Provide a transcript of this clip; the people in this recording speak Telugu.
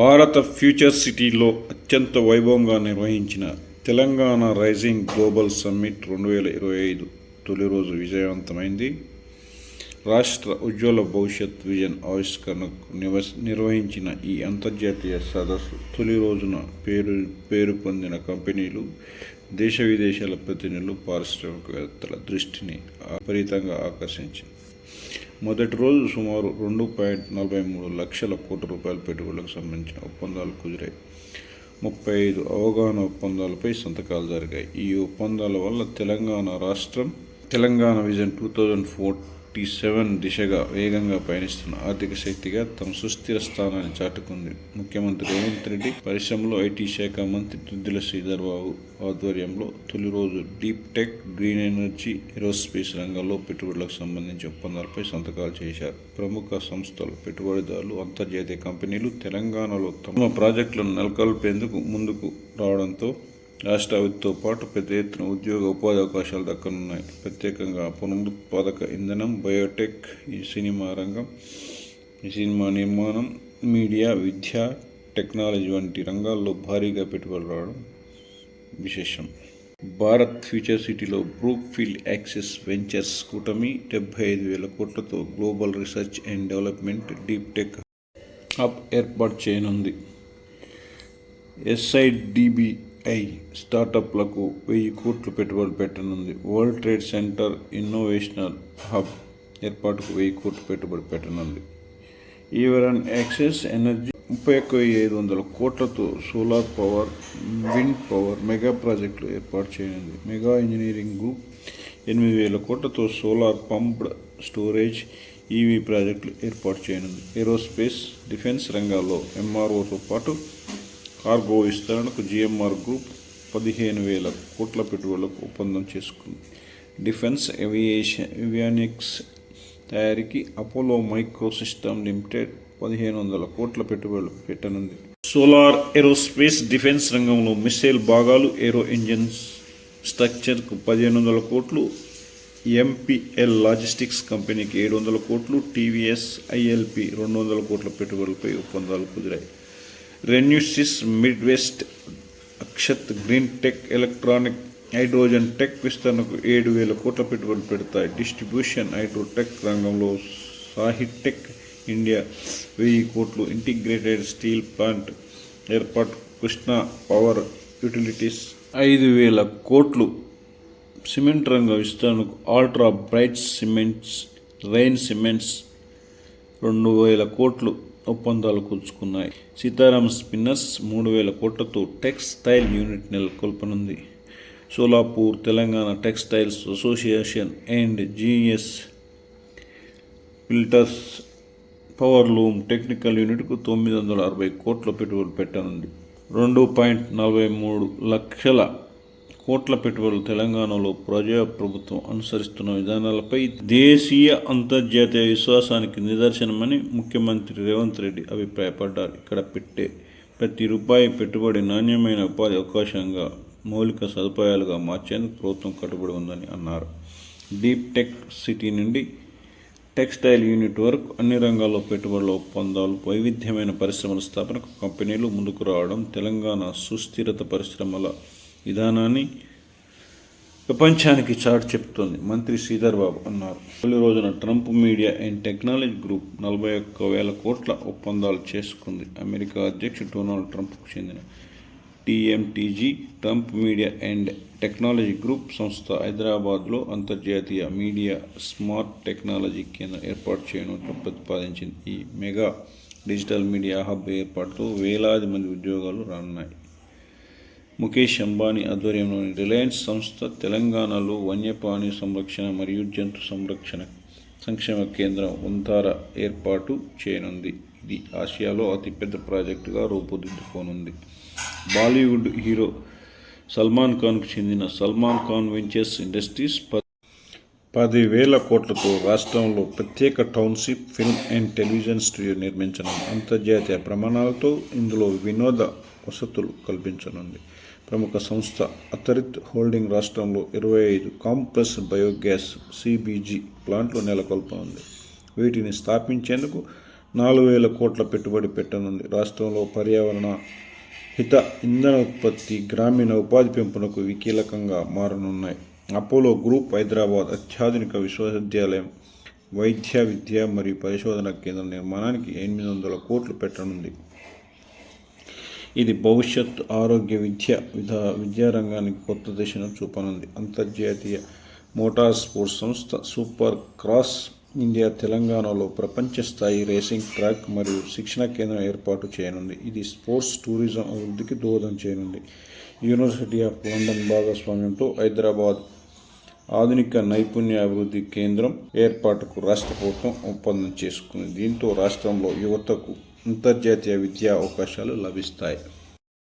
భారత ఫ్యూచర్ సిటీలో అత్యంత వైభవంగా నిర్వహించిన తెలంగాణ రైజింగ్ గ్లోబల్ సమ్మిట్ రెండు వేల ఇరవై ఐదు తొలి రోజు విజయవంతమైంది. రాష్ట్ర ఉజ్వల భవిష్యత్ విజన్ ఆవిష్కరణకు నివ నిర్వహించిన ఈ అంతర్జాతీయ సదస్సు తొలి రోజున పేరు పేరు పొందిన కంపెనీలు దేశ విదేశాల ప్రతినిధులు పారిశ్రామికవేత్తల దృష్టిని విపరీతంగా ఆకర్షించింది. మొదటి రోజు సుమారు రెండు పాయింట్ నలభై మూడు లక్షల కోట్ల రూపాయల పెట్టుబడులకు సంబంధించిన ఒప్పందాలు కుదిరాయి. ముప్పై ఐదు అవగాహన ఒప్పందాలపై సంతకాలు జరిగాయి. ఈ ఒప్పందాల వల్ల తెలంగాణ రాష్ట్రం Telangana vision two thousand fifty seven దిశగా వేగంగా పయనిస్తున్న ఆర్థిక శక్తిగా తమ సుస్థిర స్థానాన్ని చాటుకుంది. ముఖ్యమంత్రి రేవంత్ రెడ్డి పరిశ్రమలో ఐటీ శాఖ మంత్రి దుద్దిల శ్రీధర్బాబు ఆధ్వర్యంలో తొలి రోజు deep tech green energy aerospace రంగంలో పెట్టుబడులకు సంబంధించి ఒప్పందాలపై సంతకాలు చేశారు. ప్రముఖ సంస్థలు పెట్టుబడిదారులు అంతర్జాతీయ కంపెనీలు తెలంగాణలో తమ ప్రాజెక్టులను నెలకొల్పేందుకు ముందుకు రావడంతో రాష్ట్ర అభివృద్ధితో పాటు పెద్ద ఎత్తున ఉద్యోగ ఉపాధి అవకాశాలు దక్కనున్నాయి. ప్రత్యేకంగా పునరుత్పాదక ఇంధనం బయోటెక్ ఈ సినిమా రంగం ఈ సినిమా నిర్మాణం మీడియా విద్య టెక్నాలజీ వంటి రంగాల్లో భారీగా పెట్టుబడులు రావడం విశేషం. భారత్ ఫ్యూచర్ సిటీలో బ్రూక్ ఫీల్డ్ యాక్సెస్ వెంచర్స్ కూటమి డెబ్బై ఐదు వేల కోట్లతో global research and development deep tech hub ఏర్పాటు చేయనుంది. ఐ స్టార్టప్లకు వెయ్యి కోట్లు పెట్టుబడి పెట్టనుంది. World trade center innovational hub ఏర్పాటుకు వెయ్యి కోట్లు పెట్టుబడి పెట్టనుంది. ఈవరన్ యాక్సెస్ ఎనర్జీ ముప్పై ఒక్క వెయ్యి ఐదు వందల కోట్లతో solar power wind power mega ప్రాజెక్టులు ఏర్పాటు చేయనుంది. మెగా ఇంజనీరింగ్ గ్రూప్ ఎనిమిది వేల కోట్లతో సోలార్ పంప్డ్ స్టోరేజ్ ఈవీ ప్రాజెక్టులు ఏర్పాటు చేయనుంది. ఏరోస్పేస్ డిఫెన్స్ రంగాల్లో ఎంఆర్ఓతో పాటు కార్గో విస్తరణకు జిఎంఆర్ గ్రూప్ పదిహేను వేల కోట్ల పెట్టుబడులకు ఒప్పందం చేసుకుంది. డిఫెన్స్ ఏవియేషన్ ఏవియానిక్స్ తయారీకి అపోలో మైక్రో సిస్టమ్ లిమిటెడ్ పదిహేను వందల కోట్ల పెట్టుబడులు పెట్టనుంది. సోలార్ ఏరోస్పేస్ డిఫెన్స్ రంగంలో మిస్సైల్ భాగాలు ఏరో ఇంజిన్స్ స్ట్రక్చర్కు పదిహేను వందల కోట్లు ఎంపీఎల్ లాజిస్టిక్స్ కంపెనీకి ఏడు వందల కోట్లు టీవీఎస్ ఐఎల్పి రెండు వందల కోట్ల పెట్టుబడులపై ఒప్పందాలు కుదిరాయి. RenewSys Midwest Akshat green tech electronic hydrogen tech విస్తరణకు ఏడు వేల కోట్ల పెట్టుబడులు పెడతాయి. డిస్ట్రిబ్యూషన్ హైడ్రోటెక్ రంగంలో సాహిటెక్ ఇండియా వెయ్యి కోట్లు. ఇంటిగ్రేటెడ్ స్టీల్ ప్లాంట్ ఏర్పాటు కృష్ణా పవర్ యూటిలిటీస్ ఐదు వేల కోట్లు. సిమెంట్ రంగ విస్తరణకు Ultra Bright cements Rain cements రెండు వేల కోట్లు. ఒప్పందాలు కూల్చుకున్నాయి. సీతారాం స్పిన్నర్స్ మూడు వేల కోట్లతో textile unit నెలకొల్పనుంది. Solapur Telangana textiles association and GS filters powerloom technical యూనిట్కు తొమ్మిది వందల అరవై కోట్ల పెట్టుబడి పెట్టనుంది. రెండు పాయింట్ నలభై మూడు లక్షల కోట్ల పెట్టుబడులు తెలంగాణలో ప్రజా ప్రభుత్వం అనుసరిస్తున్న విధానాలపై దేశీయ అంతర్జాతీయ విశ్వాసానికి నిదర్శనమని ముఖ్యమంత్రి రేవంత్ రెడ్డి అభిప్రాయపడ్డారు. ఇక్కడ పెట్టే ప్రతి రూపాయి పెట్టుబడి నాణ్యమైన ఉపాధి అవకాశంగా మౌలిక సదుపాయాలుగా మార్చేందుకు ప్రభుత్వం కట్టుబడి ఉందని అన్నారు. డీప్ టెక్ సిటీ నుండి టెక్స్టైల్ యూనిట్ వరకు అన్ని రంగాల్లో పెట్టుబడుల ఒప్పందాలు వైవిధ్యమైన పరిశ్రమల స్థాపనకు కంపెనీలు ముందుకు రావడం తెలంగాణ సుస్థిరత పరిశ్రమల విధానాన్ని ప్రపంచానికి చాటు చెప్తోంది. మంత్రి శ్రీధర్ బాబు అన్నారు. తొలి రోజున Trump media and technology group నలభై ఒక్క వేల కోట్ల ఒప్పందాలు చేసుకుంది. అమెరికా అధ్యక్షుడు డొనాల్డ్ ట్రంప్కు చెందిన TMTG Trump media and technology group సంస్థ హైదరాబాద్లో అంతర్జాతీయ మీడియా స్మార్ట్ టెక్నాలజీ కేంద్రం ఏర్పాటు చేయడంతో ప్రతిపాదించింది. ఈ మెగా డిజిటల్ మీడియా హబ్ ఏర్పాటుతో వేలాది మంది ఉద్యోగాలు రానున్నాయి. ముఖేష్ అంబానీ ఆధ్వర్యంలోని రిలయన్స్ సంస్థ తెలంగాణలో వన్యప్రాణి సంరక్షణ మరియు జంతు సంరక్షణ సంక్షేమ కేంద్రం ఉంతార ఏర్పాటు చేయనుంది. ఇది ఆసియాలో అతిపెద్ద ప్రాజెక్టుగా రూపుదిద్దుకోనుంది. బాలీవుడ్ హీరో సల్మాన్ ఖాన్కు చెందిన సల్మాన్ ఖాన్ వెంచర్స్ ఇండస్ట్రీస్ ప పదివేల కోట్లతో రాష్ట్రంలో ప్రత్యేక township film and television studio నిర్మించనుంది. అంతర్జాతీయ ప్రమాణాలతో ఇందులో వినోద వసతులు కల్పించనుంది. ప్రముఖ సంస్థ అథరిత్ హోల్డింగ్ రాష్ట్రంలో ఇరవై ఐదు కాంప్రెస్ బయోగ్యాస్ సిబిజి ప్లాంట్లు నెలకొల్పనుంది. వీటిని స్థాపించేందుకు నాలుగు వేల కోట్ల పెట్టుబడి పెట్టనుంది. రాష్ట్రంలో పర్యావరణ హిత ఇంధన ఉత్పత్తి గ్రామీణ ఉపాధి పెంపునకు ఇవి కీలకంగా మారనున్నాయి. అపోలో గ్రూప్ హైదరాబాద్ అత్యాధునిక విశ్వవిద్యాలయం వైద్య విద్య మరియు పరిశోధన కేంద్రం నిర్మాణానికి ఎనిమిది వందల కోట్లు పెట్టనుంది. ఇది భవిష్యత్ ఆరోగ్య విద్య విధా విద్యారంగానికి కొత్త దిశను చూపనుంది. అంతర్జాతీయ మోటార్ స్పోర్ట్స్ సంస్థ సూపర్ క్రాస్ ఇండియా తెలంగాణలో ప్రపంచ స్థాయి రేసింగ్ ట్రాక్ మరియు శిక్షణ కేంద్రం ఏర్పాటు చేయనుంది. ఇది స్పోర్ట్స్ టూరిజం అభివృద్ధికి దోహదం చేయనుంది. యూనివర్సిటీ ఆఫ్ లండన్ భాగస్వామ్యంతో హైదరాబాద్ ఆధునిక నైపుణ్య అభివృద్ధి కేంద్రం ఏర్పాటుకు రాష్ట్ర ప్రభుత్వం ఒప్పందం చేసుకుంది. దీంతో రాష్ట్రంలో యువతకు అంతర్జాతీయ విద్యా అవకాశాలు లభిస్తాయి.